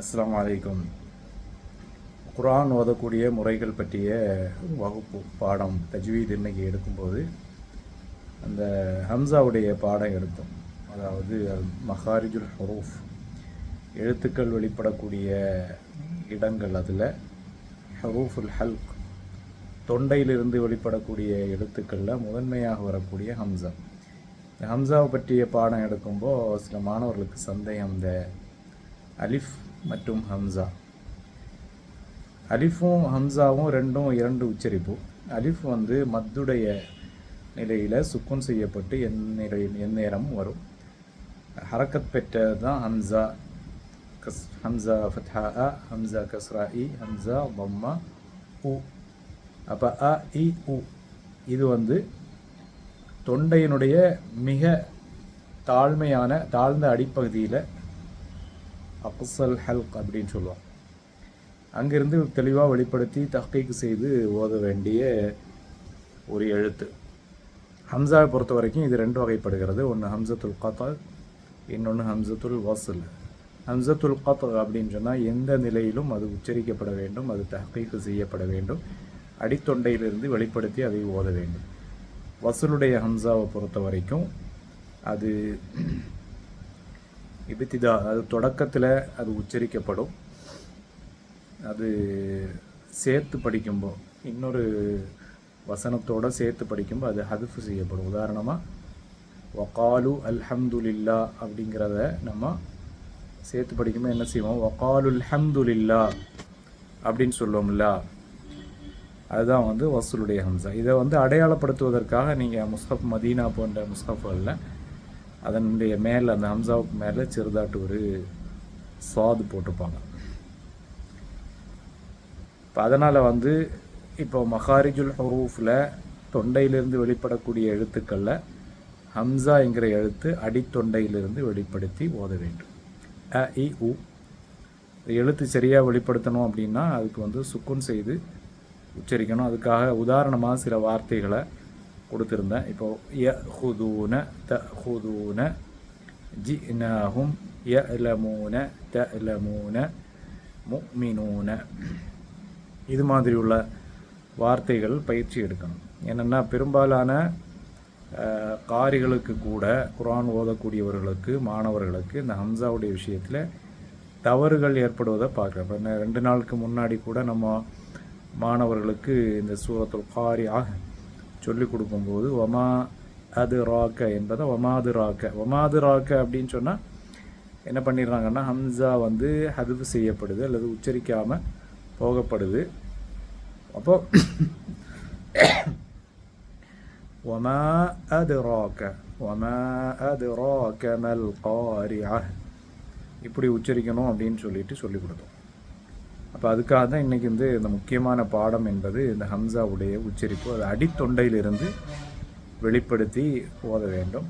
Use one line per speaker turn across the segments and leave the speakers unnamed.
அஸ்லாம் அலைக்கும். குரான் ஓதக்கூடிய முறைகள் பற்றிய வகுப்பு பாடம் தஜ்வீத் இன்னைக்கு எடுக்கும்போது அந்த ஹம்சாவுடைய பாடம் எடுத்தோம். அதாவது மஹாரிஜுல் ஹரூஃப் எழுத்துக்கள் வெளிப்படக்கூடிய இடங்கள் அதில். ஹரூஃபுல் ஹல்க் தொண்டையிலிருந்து வெளிப்படக்கூடிய எழுத்துக்களில் முதன்மையாக வரக்கூடிய ஹம்சா. இந்த ஹம்சாவை பற்றிய பாடம் எடுக்கும்போது சில மாணவர்களுக்கு சந்தேகம். இந்த அலிஃப் மற்றும் ஹம்சா. அலிஃபும் ஹம்சாவும் ரெண்டும் இரண்டு உச்சரிப்பு. அலிஃப் வந்து மத்துடைய நிலையில் சுக்குன் செய்யப்பட்டு என் நிலை எந்நேரமும் வரும். ஹரக்கத் பெற்றது தான் ஹம்சா. கஸ் ஹம்சா ஃபத்ஹா அ ஹம்சா கஸ்ரா இ ஹம்சா பொம்மா உ. அப்போ அ இ உ. இது வந்து தொண்டையினுடைய மிக தாழ்மையான தாழ்ந்த அடிப்பகுதியில் அப்சல் ஹல்க் அப்படின்னு சொல்லுவோம் அங்கிருந்து தெளிவாக வெளிப்படுத்தி தகைக்கு செய்து ஓத வேண்டிய ஒரு எழுத்து. ஹம்சாவை பொறுத்த வரைக்கும் இது ரெண்டு வகைப்படுகிறது. ஒன்று ஹம்சத்துல் கத்தா இன்னொன்று ஹம்சத்துல் வாசல். ஹம்சத்துல் கத்தல் அப்படின்னு சொன்னால் எந்த நிலையிலும் அது உச்சரிக்கப்பட வேண்டும் அது தஹ்கீக் செய்யப்பட வேண்டும். அடித்தொண்டையிலிருந்து வெளிப்படுத்தி அதை ஓத வேண்டும். வசூலுடைய ஹம்சாவை பொறுத்த வரைக்கும் அது இபித்திதா அது தொடக்கத்தில் அது உச்சரிக்கப்படும். அது சேர்த்து படிக்கும்போது இன்னொரு வசனத்தோடு சேர்த்து படிக்கும்போது அது ஹதுஃபு செய்யப்படும். உதாரணமாக ஒகாலு அல்ஹம்துலில்லா அப்படிங்கிறத நம்ம சேர்த்து படிக்கும்போது என்ன செய்வோம்? ஒகாலுல் ஹம்துலில்லா அப்படின்னு சொல்லுவோம்ல. அதுதான் வந்து வசூலுடைய ஹம்சா. இதை வந்து அடையாளப்படுத்துவதற்காக நீங்கள் முஸ்ஹப் மதீனா போன்ற முஸ்ஹப்களில் அதனுடைய மேலே அந்த ஹம்சாவுக்கு மேலே சிறுதாட்டு ஒரு சாது போட்டிருப்பாங்க இப்போ அதனால் வந்து இப்போ மஹாரிஜுல் ஹரூஃபில் தொண்டையிலிருந்து வெளிப்படக்கூடிய எழுத்துக்களில் ஹம்சா என்கிற எழுத்து அடித்தொண்டையிலிருந்து வெளிப்படுத்தி ஓத வேண்டும். அ இ உ. எழுத்து சரியாக வெளிப்படுத்தணும் அப்படின்னா அதுக்கு வந்து சுக்குன் செய்து உச்சரிக்கணும். அதுக்காக உதாரணமாக சில வார்த்தைகளை கொடுத்துருந்தேன். இப்போது ய ஹுதூன த ஹுதூன ஜி நஹும் ய லமூன த லமூன முக்மினூன இது மாதிரி உள்ள வார்த்தைகள் பயிற்சி எடுக்கணும். என்னென்னா பெரும்பாலான காரிகளுக்கு கூட குரான் ஓதக்கூடியவர்களுக்கு மாணவர்களுக்கு இந்த ஹம்சாவுடைய விஷயத்தில் தவறுகள் ஏற்படுவதை பார்க்குறோம் இப்போ ரெண்டு நாளுக்கு முன்னாடி கூட நம்ம மாணவர்களுக்கு இந்த சூரத்துல் காரி ஆக சொல்லிக் கொடுக்கும்போது ஒமா அது ராக்க என்பதை ஒமாது ராக்க ஒமாது ராக்க அப்படின்னு சொன்னால் என்ன பண்ணிடுறாங்கன்னா ஹம்சா வந்து ஹதுவு செய்யப்படுது அல்லது உச்சரிக்காமல் போகப்படுது. அப்போ ஒமா அது ராக்க ஒமா அது ராக்க மல் இப்படி உச்சரிக்கணும் அப்படின்னு சொல்லிட்டு சொல்லி கொடுத்தோம். அப்போ அதுக்காக தான் இன்றைக்கி வந்து இந்த முக்கியமான பாடம் என்பது இந்த ஹம்சாவுடைய உச்சரிப்பு. அது அடித்தொண்டையிலிருந்து வெளிப்படுத்தி ஓத வேண்டும்.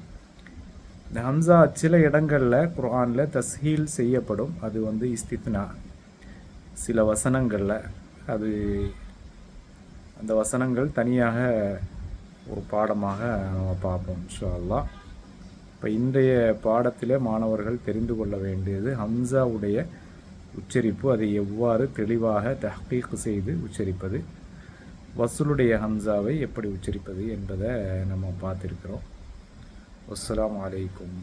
இந்த ஹம்சா சில இடங்களில் குரானில் தஸ்ஹீல் செய்யப்படும். அது வந்து இஸ்தித்னா. சில வசனங்களில் அது அந்த வசனங்கள் தனியாக ஒரு பாடமாக நம்ம பார்ப்போம் அல்லா இப்போ இன்றைய பாடத்தில் மாணவர்கள் தெரிந்து கொள்ள வேண்டியது ஹம்சாவுடைய உச்சரிப்பு அதை எவ்வாறு தெளிவாக தஹ்கீக் செய்து உச்சரிப்பது வசூலுடைய ஹம்சாவை எப்படி உச்சரிப்பது என்பதை நம்ம பார்த்துருக்குறோம். அஸ்லாம் வலைக்கும்